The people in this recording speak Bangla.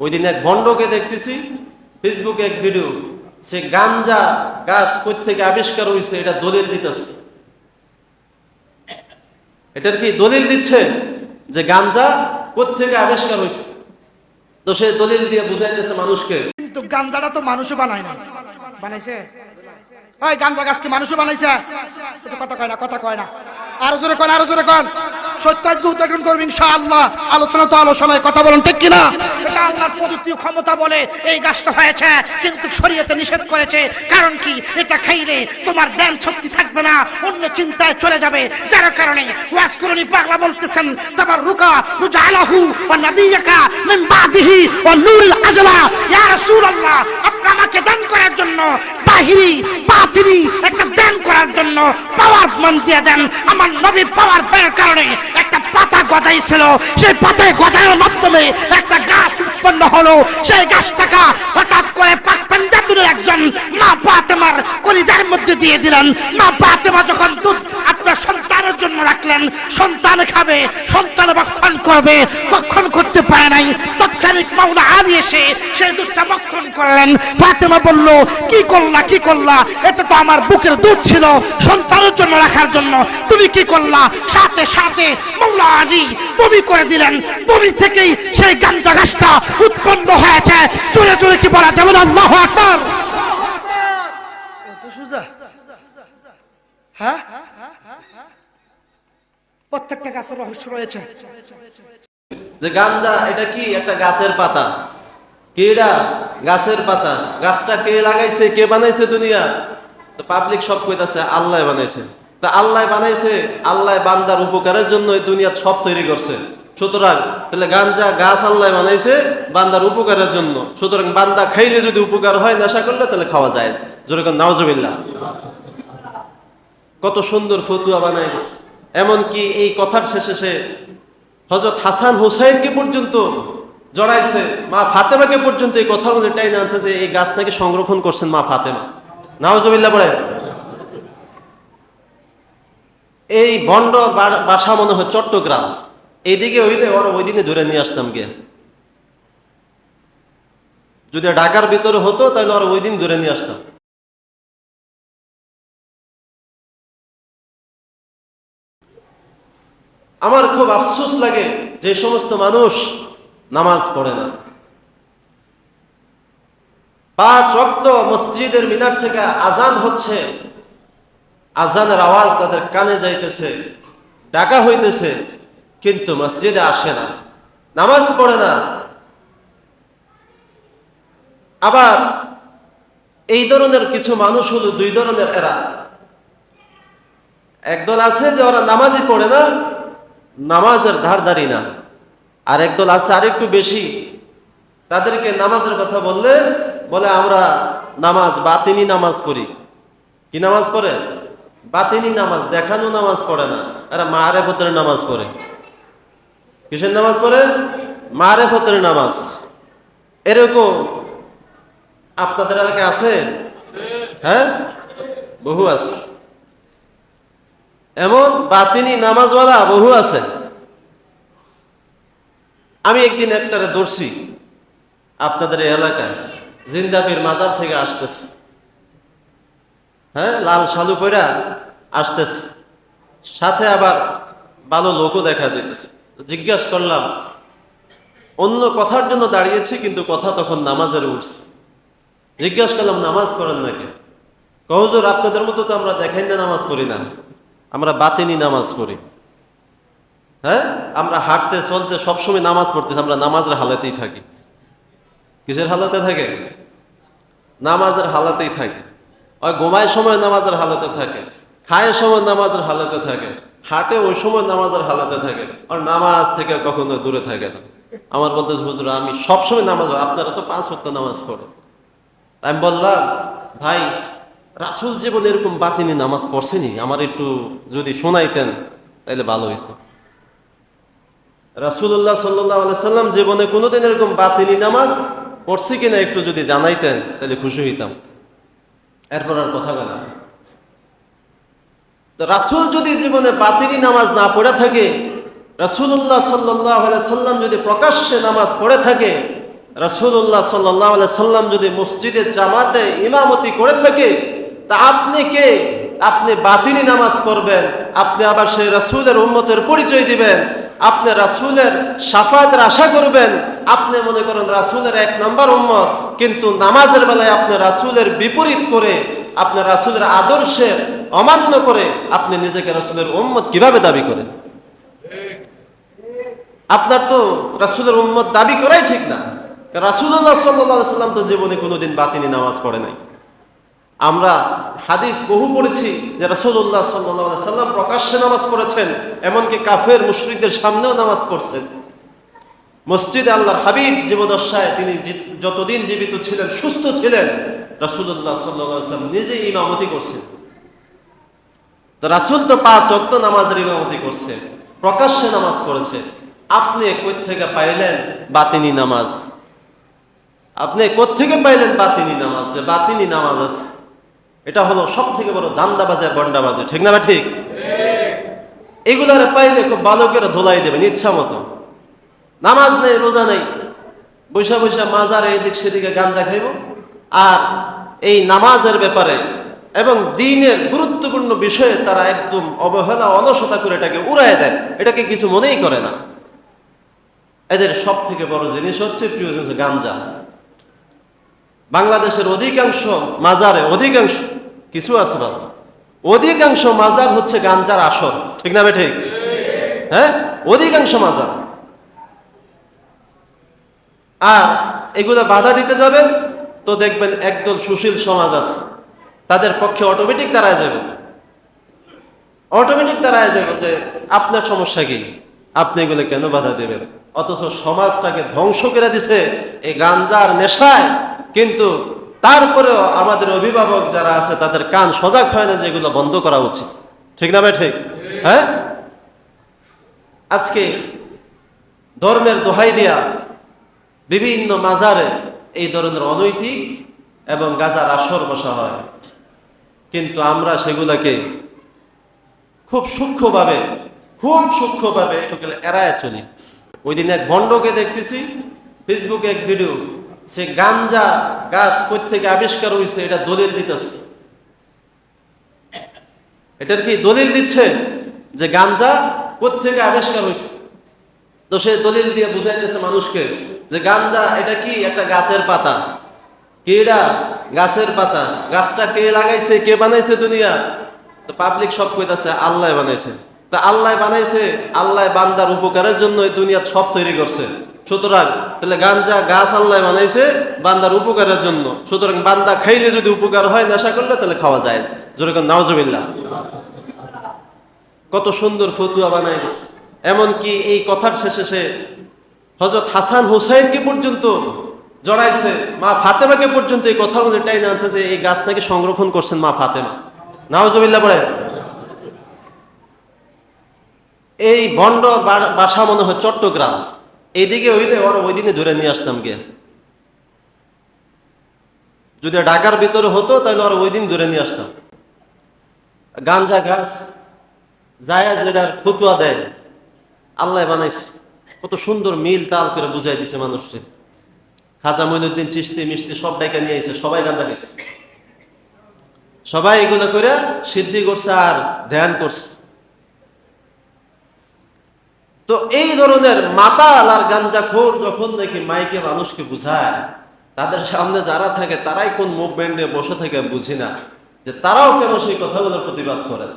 ওই দিন এক ভণ্ডকে দেখতেছি ফেসবুকে এক ভিডিও সে গাঞ্জা গাছ কই থেকে আবিষ্কার হয়েছে এটা দলিল দিতেছে। এটার কি দলিল দিচ্ছে যে গাঞ্জা থেকে আবিষ্কার হয়েছে তো সে দলিল দিয়ে বুঝাইতেছে মানুষকে। কিন্তু গাঞ্জাটা তো মানুষও বানায় না বানাইছে? গাঞ্জা গাছ কি মানুষও বানাইছে? কথা কয় না, কথা কয় না। আরও জোরে কন, আরও জোরে কন। সত্য আজকে উদ্ঘাটন করবেন ইনশাআল্লাহ। আলোচনা তো আলোচনায় কথা বলেন, ঠিক কিনা? এটা আল্লাহর প্রযুক্তি ক্ষমতা বলে এই গাছটা হয়েছে, কিন্তু শরীয়তে নিষেধ করেছে। কারণ কি? এটা খাইলে তোমার জ্ঞান শক্তি থাকবে না, অন্য চিন্তায় চলে যাবে। যার কারণে ওয়াজ করুনি পাগলা বলতেছেন তারপর রুকা রুজা আলাহু ও নবিয়াকা মিন বাদিহি ও নূরুল আজলা। ইয়া রাসূলুল্লাহ, আপনি আমাকে দান করার জন্য বাহিরি, বাতিনি একটা দান জন্য পাওয়ার মন দিয়ে দেন। আমার নবী পাওয়ার পেয়ের কারণে একটা পাতা গদাই ছিল সেই পাতায় গদায়ের মাধ্যমে একটা গাছ উৎপন্ন হলো। সেই গাছটাকে হঠাৎ করে পাক পাঞ্জাবের একজন মা পাতেমার কলিজার মধ্যে দিয়ে দিলেন। মা পাতেমা যখন দুধ আপনার রাখলেন, সন্তান খাবে, সন্তান ভক্ষণ করবে, ভক্ষণ করতে পারে নাই। তৎক্ষণিক মাওলা আলী এসে সেই দুধটা ভক্ষণ করলেন। ফাতেমা বলল, কি করলা কি করলা? এটা তো আমার বুকের দুধ ছিল সন্তানের জন্য রাখার জন্য। তুমি কি করলা? সাথে সাথে মাওলা আলী বমি করে দিলেন। বমি থেকেই সেই গাঞ্জা গাছটা উৎপন্ন হয়েছে। চলে চলে কি বলা যাবে না? আল্লাহ আকবার। সুজা। হ্যাঁ? প্রত্যেকটা গাছের রহস্য রয়েছে। যে গাঞ্জা এটা কি? একটা গাছের পাতা। কি এটা গাছের পাতা। গাছটা কে লাগাইছে? কে বানাইছে দুনিয়া তো পাবলিক সব কইতাছে, আল্লাহ বানাইছে। তা আল্লাহ বানাইছে, আল্লাহ বান্দার উপকারের জন্য এই দুনিয়া সব তৈরি করছে। সুতরাং, তাহলে গাঞ্জা গাছ আল্লাহ বানাইছে, বান্দার উপকারের জন্য। সুতরাং বান্দা খাইলে যদি উপকার হয়, নেশা করলে তাহলে খাওয়া যায় যেরকম নাওজবিল্লা কত সুন্দর ফতুয়া বানাই দিছে। এমনকি এই কথার শেষে সে হজরত হাসান হুসাইনকে পর্যন্ত জড়াইছে, মা ফাতেমাকে পর্যন্ত এই কথার মধ্যে টাইনে আনছে যে এই গাছ নাকি সংরক্ষণ করছেন মা ফাতেমা। নাওজবিল্লা পড়ে এই বন্ড বাসা মনে হয় চট্টগ্রাম। এইদিকে হইলে ওরা ওই দিনে ধরে নিয়ে আসতাম গিয়ে। যদি ঢাকার ভিতরে হতো তাহলে ওরা ওই দিন ধরে নিয়ে আসতাম। আমার খুব আফসোস লাগে যে সমস্ত মানুষ নামাজ পড়ে না। পাঁচ অক্ত মসজিদের মিনার থেকে আজান হচ্ছে। আজানের আওয়াজ তাদের কানে যাইতেছে, ডাকা হইতেছে, কিন্তু মসজিদে আসে না, নামাজ পড়ে না। আবার এই ধরনের কিছু মানুষ হলো দুই ধরনের এরা। একদল আছে যে ওরা নামাজই পড়ে না নামাজের ধারধারি না। আর একদল আছে আরেকটু বেশি। তাদেরকে নামাজের কথা বললে বলে আমরা নামাজ বাতিনি নামাজ পড়ি। কি নামাজ পড়ে? বাতিনি নামাজ দেখানো নামাজ পড়ে না। এরা মারে ফতের নামাজ পড়ে। কিসের নামাজ পড়ে? মারে ফতের নামাজ। এরকম আপনাদের এলাকায় আছে। হ্যাঁ? বহু আছে। এমন বাতিনি নামাজওয়ালা বহু আছে। আমি একদিন একটারে দর্শি আপনাদের এই এলাকায় জিন্দাবির মাজার থেকে আসতেছে। হ্যাঁ লাল শালু পরা আসতেছে। সাথে আবার ভালো লোকও দেখা যেতেছে জিজ্ঞাসা করলাম, অন্য কথার জন্য দাঁড়িয়েছি, কিন্তু কথা তখন নামাজের উঠছে। জিজ্ঞাসা করলাম, নামাজ পড়েন নাকি? কহজোর আপনাদের মতো তো আমরা দেখাই না নামাজ পড়ি না। আমরা বাতিনি নামাজ পড়ি। হ্যাঁ? আমরা হাঁটতে, চলতে সবসময় নামাজ পড়তেছি, আমরা নামাজের হালাতেই থাকি। কিসের হালাতে থাকে? নামাজের হালাতেই থাকে। ওই ঘুমায় সময় নামাজের হালাতে থাকে, খায় সময় নামাজের হালাতে থাকে, হাটে ওই সময় নামাজের হালাতে থাকে, আর নামাজ থেকে কখনো দূরে থাকে না। আমার বলতেছে, হুজুর, আমি সবসময় নামাজ আপনারা তো পাঁচ হত্যা নামাজ পড়ে আমি বললাম, ভাই রাসুল জীবন এরকম বাতিনি, নামাজ পড়ছেনি? আমার একটু যদি শোনাইতেন তাহলে ভালো হইতো। রাসুল্লাহ সাল্লাহ সাল্লাম জীবনে কোনোদিন এরকম বাতিনি, নামাজ পড়ছি কিনা একটু যদি জানাইতেন তাহলে খুশি হইতাম। এরপর আর কথা বলা তো রাসুল যদি জীবনে বাতিনি, নামাজ না পড়ে থাকে রাসুল্লাহ সাল্লাহ সাল্লাম যদি প্রকাশ্যে নামাজ পড়ে থাকে আলাইহি সাল্লাম যদি মসজিদে জামাতে ইমামতি করে থাকে তা আপনি কে? আপনি বাতিনি নামাজ পড়বেন, আপনি আবার সেই রাসূলের উম্মতের পরিচয় দিবেন, আপনি রাসূলের সাফায়াতের আশা করবেন, আপনি মনে করেন রাসূলের এক নম্বর উম্মত, কিন্তু নামাজের বেলায় আপনি রাসূলের বিপরীত করে, আপনি রাসূলের আদর্শের অমান্য করে আপনি নিজেকে রাসুলের উম্মত কীভাবে দাবি করেন? আপনার তো রাসূলের উম্মত দাবি করাই ঠিক না। সাল্লাল্লাহু সাল্লাম তো জীবনে কোনোদিন বাতিনি নামাজ পড়ে নাই। আমরা হাদিস বহু পড়েছি যে সাল্লাল্লাহু সাল্লাম প্রকাশ্যে নামাজ পড়েছেন, এমনকি কাফের, মুশরিকদের সামনেও নামাজ পড়ছেন। মসজিদে আল্লাহর হাবিব জীবদশায় তিনি যতদিন জীবিত ছিলেন, সুস্থ ছিলেন আলাইহি সাল্লাম নিজেই ইমামতি করছেন। তো রাসূল তো পাঁচ ওয়াক্ত নামাজের ইমামতি করছে, প্রকাশ্যে নামাজ পড়েছে। আপনি থেকে পাইলেন বাতিনি নামাজ? আপনি কোত্থেকে পাইলেন বাতিনি নামাজ? যে বাতিনি নামাজ আছে। এটা হলো সব থেকে বড় দান্দাবাজি আর গন্ডাবাজি ঠিক না ঠিক? এগুলার পাইলে খুব ভালো করে ধোলাই দেবেন, ইচ্ছা মতো। নামাজ নেই, রোজা নেই। বৈশা বৈশা মাজারে এদিক সেদিকে গাঞ্জা খাইব। আর এই নামাজের ব্যাপারে এবং দিনের গুরুত্বপূর্ণ বিষয়ে তারা একদম অবহেলা, অলসতা করে এটাকে উড়ায় দেয়। এটাকে কিছু মনেই করে না। এদের সব থেকে বড় জিনিস হচ্ছে, প্রিয় জিনিস গাঞ্জা। বাংলাদেশের অধিকাংশ মাজারে অধিকাংশ কিছু আছে বাবা। অধিকাংশ মাজার হচ্ছে গাঞ্জার আসর। ঠিক না ঠিক? হ্যাঁ? অধিকাংশ মাজার। আর এগুলো বাধা দিতে যাবেন তো দেখবেন একদল সুশীল সমাজ আছে। তাদের পক্ষে অটোমেটিক দাঁড়ায় যাবে। অটোমেটিক দাঁড়ায় যাবে যে, আপনার সমস্যা কি? আপনি এগুলো কেন বাধা দেবেন? অথচ সমাজটাকে ধ্বংস করে দিছে এই গাঞ্জার নেশায়। কিন্তু তারপরেও আমাদের অভিভাবক যারা আছে, তাদের কান সজাগ হয় না যেগুলো বন্ধ করা উচিত। ঠিক না ভাই, ঠিক? হ্যাঁ? আজকে ধর্মের দোহাই দিয়া বিভিন্ন মাজারে এই ধরনের অনৈতিক এবং গাজার আসর বসা হয়। কিন্তু আমরা সেগুলাকে খুব সূক্ষ্মভাবে খুব সূক্ষ্মভাবে এটুকু এড়ায় চলি। ওই দিন এক ভণ্ডকে দেখতেছি ফেসবুকে এক ভিডিও সে গাঞ্জা গাছ থেকে আবিষ্কার হয়েছে এটা দলিল দিতেছে। এটার কি দলিল দিচ্ছে? যে গাঞ্জা থেকে আবিষ্কার হয়েছে তো সে দলিল দিয়ে বুঝাইতেছে মানুষকে যে গাঞ্জা এটা কি একটা গাছের পাতা? কি এটা গাছের পাতা? গাছটা কে লাগাইছে, কে বানাইছে দুনিয়া? তো পাবলিক সব কইতাছে, আল্লাহ বানাইছে। তা আল্লাহ বানাইছে, আল্লাহ বান্দার উপকারের জন্য এই দুনিয়া সব তৈরি করছে। সুতরাং, তাহলে গাঞ্জা গাছ আল্লাহ বানাইছে বান্দার উপকারের জন্য। সুতরাং বান্দা খাইলে যদি উপকার হয়, নেশা করলে তাহলে খাওয়া যায় যেরকম নাওজবিল্লা কত সুন্দর ফতুয়া বানাই দিছে। এমনকি এই কথার শেষে সে হজরত হাসান হুসাইনকে পর্যন্ত জড়াইছে। মা ফাতেমাকে পর্যন্ত এই কথার মধ্যে টাইনে আনছে যে এই গাছ নাকি সংরক্ষণ করছেন মা ফাতেমা। নাওজবিল্লা পড়ে এই বন্ড বাসা মনে হয় চট্টগ্রাম। এইদিকে হইলে ওরা ওই দিনে ধরে নিয়ে আসতাম গিয়ে যদি ঢাকার ভিতরে হতো, তাহলে ওরা ওই দিন ধরে নিয়ে আসতাম। গাঞ্জা গাছ, জায়াজ এটার ফতুয়া দেয়। আল্লাহ বানাইছে। কত সুন্দর মিল তাল করে বুঝাই দিছে মানুষকে। খাজা মইনুদ্দিন চিস্তি মিষ্টি সব ডাইকা নিয়ে আইছে, সবাই গান্দা গেছে সবাই এগুলো করে সিদ্ধি করছে আর ধ্যান করছে। তো এই ধরনের মাতাল আর গাঞ্জাখোর যখন নাকি মাইকে মানুষকে বুঝায়, তাদের সামনে যারা থাকে তারাই কোন মুভমেন্টে বসে থাকে বুঝি না, যে তারাও কেন সেই কথাগুলোর প্রতিবাদ করেন